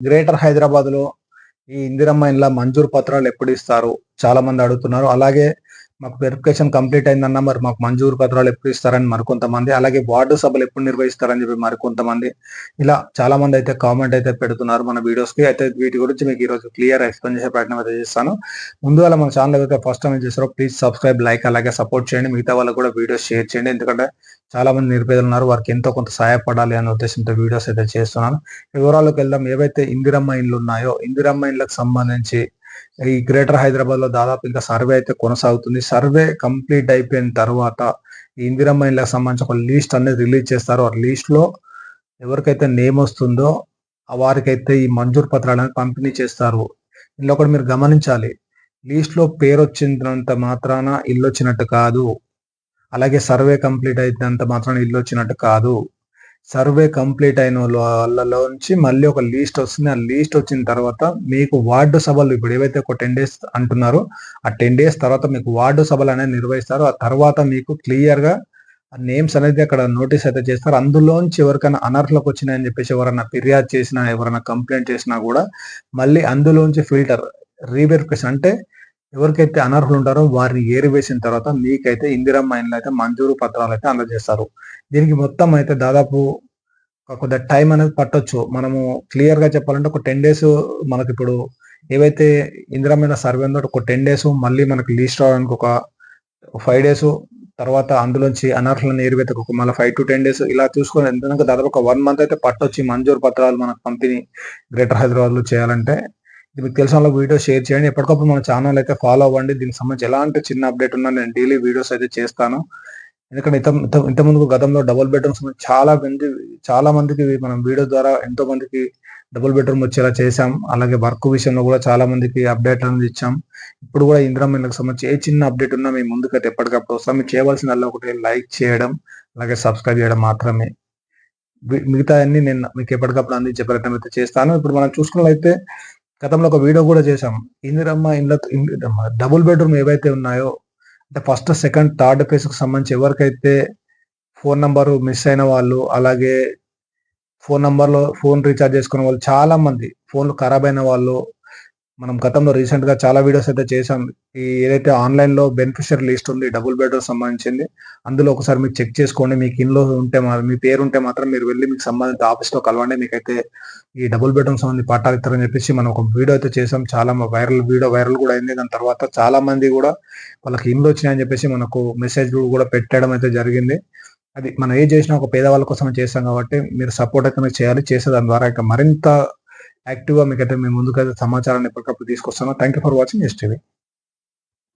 Greater హైదరాబాద్లో ఈ ఇందిరమ్మ ఇండ్ల మంజూరు పత్రాలు ఎప్పుడు ఇస్తారు? చాలా మంది అడుగుతున్నారు. అలాగే మాకు వెరిఫికేషన్ కంప్లీట్ అయిందన్న మరి మాకు మంజూరు పత్రాలు ఎప్పుడు ఇస్తారని మరికొంతమంది అలాగే వార్డు సభలు ఎప్పుడు నిర్వహిస్తారని చెప్పి మరికొంతమంది ఇలా చాలా మంది అయితే కామెంట్ అయితే పెడుతున్నారు మన వీడియోస్కి. అయితే వీటి గురించి మీకు ఈ రోజు క్లియర్ ఎక్స్ప్లెయిన్ చేసే ప్రయత్నం అయితే చేస్తాను. ముందుగా మన ఛానల్ అయితే ఫస్ట్ టైం చేస్తారో ప్లీజ్ సబ్స్క్రైబ్ లైక్ అలాగే సపోర్ట్ చేయండి. మిగతా వాళ్ళకి కూడా వీడియోస్ షేర్ చేయండి. ఎందుకంటే చాలా మంది నిరుపేదలు ఉన్నారు వారికి ఎంతో కొంత సహాయపడాలి అనే ఉద్దేశంతో వీడియోస్ అయితే చేస్తున్నాను. వివరాలకు వెళ్దాం. ఏవైతే ఇందిరమ్మ ఇండ్లు ఉన్నాయో ఇందిరమ్మ ఇండ్లకు సంబంధించి ఈ గ్రేటర్ హైదరాబాద్లో దాదాపు ఇంకా సర్వే అయితే కొనసాగుతుంది. సర్వే కంప్లీట్ అయిపోయిన తర్వాత ఈ ఇందిరమ్మ సంబంధించి ఒక లిస్ట్ అనేది రిలీజ్ చేస్తారు. ఆ లిస్ట్లో ఎవరికైతే నేమ్ వస్తుందో వారికైతే ఈ మంజూరు పత్రాలను పంపిణీ చేస్తారు. ఇందులో కూడా మీరు గమనించాలి. లిస్ట్లో పేరు వచ్చినంత మాత్రాన ఇల్లు వచ్చినట్టు కాదు. అలాగే సర్వే కంప్లీట్ అయినంత మాత్రాన ఇల్లు వచ్చినట్టు కాదు. సర్వే కంప్లీట్ అయిన వాళ్ళలోంచి మళ్ళీ ఒక లీస్ట్ వస్తుంది. ఆ లీస్ట్ వచ్చిన తర్వాత మీకు వార్డు సభలు ఇప్పుడు ఏవైతే ఒక టెన్ డేస్ అంటున్నారో ఆ టెన్ డేస్ తర్వాత మీకు వార్డు సభలు అనేది నిర్వహిస్తారు. ఆ తర్వాత మీకు క్లియర్గా నేమ్స్ అనేది అక్కడ నోటీస్ అయితే చేస్తారు. అందులోంచి ఎవరికైనా అనర్హులకు వచ్చినాయని చెప్పేసి ఎవరైనా ఫిర్యాదు చేసినా ఎవరైనా కంప్లైంట్ చేసినా కూడా మళ్ళీ అందులోంచి ఫిల్టర్ రీవెరిఫికేషన్ అంటే ఎవరికైతే అనర్హులు ఉంటారో వారిని ఏరివేసిన తర్వాత మీకైతే ఇందిరమ్మ ఇండ్లు అయితే మంజూరు పత్రాలు అయితే అందజేస్తారు. దీనికి మొత్తం అయితే దాదాపు ఒక కొద్ది టైం అనేది పట్టొచ్చు. మనము క్లియర్గా చెప్పాలంటే ఒక టెన్ డేస్ మనకి ఇప్పుడు ఏవైతే ఇందిరమ్మ సర్వే ఉందో ఒక టెన్ డేస్ మళ్ళీ మనకి లీస్ట్ రావడానికి ఒక ఫైవ్ డేస్ తర్వాత అందులోంచి అనర్హులను ఏరివేత ఒక మళ్ళీ ఫైవ్ టు టెన్ డేస్ ఇలా చూసుకొని ఎందుకంటే దాదాపు ఒక వన్ మంత్ అయితే పట్టొచ్చి మంజూరు పత్రాలు మనకు పంపిణీ గ్రేటర్ హైదరాబాద్లో చేయాలంటే. ఇది మీకు తెలిసిన వాళ్ళకి వీడియో షేర్ చేయండి. ఎప్పటికప్పుడు మన ఛానల్ అయితే ఫాలో అవ్వండి. దీనికి సంబంధించి ఎలాంటి చిన్న అప్డేట్ ఉన్నా నేను డైలీ వీడియోస్ అయితే చేస్తాను. ఎందుకంటే ఇంత ఇంత ముందు గతంలో డబుల్ బెడ్రూమ్స్ చాలా మంది చాలా మందికి మనం వీడియో ద్వారా ఎంతో మందికి డబుల్ బెడ్రూమ్ వచ్చేలా చేశాం. అలాగే వర్క్ విషయంలో కూడా చాలా మందికి అప్డేట్ అనేది ఇచ్చాం. ఇప్పుడు కూడా ఇందిరా మిల్లకు సంబంధించి ఏ చిన్న అప్డేట్ ఉన్నా మేము ముందుకైతే ఎప్పటికప్పుడు వస్తాం. మీరు చేయవలసిన ఒకటి లైక్ చేయడం అలాగే సబ్స్క్రైబ్ చేయడం మాత్రమే. మిగతా అన్ని నేను మీకు ఎప్పటికప్పుడు అందించే ప్రయత్నం అయితే చేస్తాను. ఇప్పుడు మనం చూసుకున్నట్లయితే గతంలో ఒక వీడియో కూడా చేశాం. ఇందిరమ్మ ఇండ్ల డబుల్ బెడ్రూమ్ ఏవైతే ఉన్నాయో అంటే ఫస్ట్ సెకండ్ థర్డ్ ఫేజ్ సంబంధించి ఎవరికైతే ఫోన్ నంబరు మిస్ అయిన వాళ్ళు అలాగే ఫోన్ నంబర్లో ఫోన్ రీఛార్జ్ చేసుకున్న వాళ్ళు చాలా మంది ఫోన్లు ఖరాబ్ అయిన వాళ్ళు మనం గతంలో రీసెంట్గా చాలా వీడియోస్ అయితే చేసాం ఈ ఏదైతే ఆన్లైన్లో బెనిఫిషియర్ లిస్ట్ ఉంది డబుల్ బెడ్రూమ్ సంబంధించింది అందులో ఒకసారి మీరు చెక్ చేసుకోండి. మీకు ఇంట్లో ఉంటే మా- మీ పేరు ఉంటే మాత్రం మీరు వెళ్ళి మీకు సంబంధిత ఆఫీస్లో కలవండి. మీకైతే ఈ డబుల్ బెడ్రూమ్ సంబంధించి పట్టాలు ఇస్తారని చెప్పేసి మనం ఒక వీడియో అయితే చేసాం చాలా వైరల్ వీడియో వైరల్ కూడా అయింది. దాని తర్వాత చాలా మంది కూడా వాళ్ళకి ఇండ్లు వచ్చినాయని చెప్పేసి మనకు మెసేజ్ కూడా పెట్టడం అయితే జరిగింది. అది మనం ఏం చేసినా ఒక పేదవాళ్ళ కోసం చేస్తాం కాబట్టి మీరు సపోర్ట్ అయితే మీరు చేయాలి. చేసే దాని ద్వారా ఇంకా మరింత యాక్టివ్గా మీకైతే మేము ముందుకైతే సమాచారాన్ని ఎప్పటికప్పుడు తీసుకొస్తాను thank you for watching S TV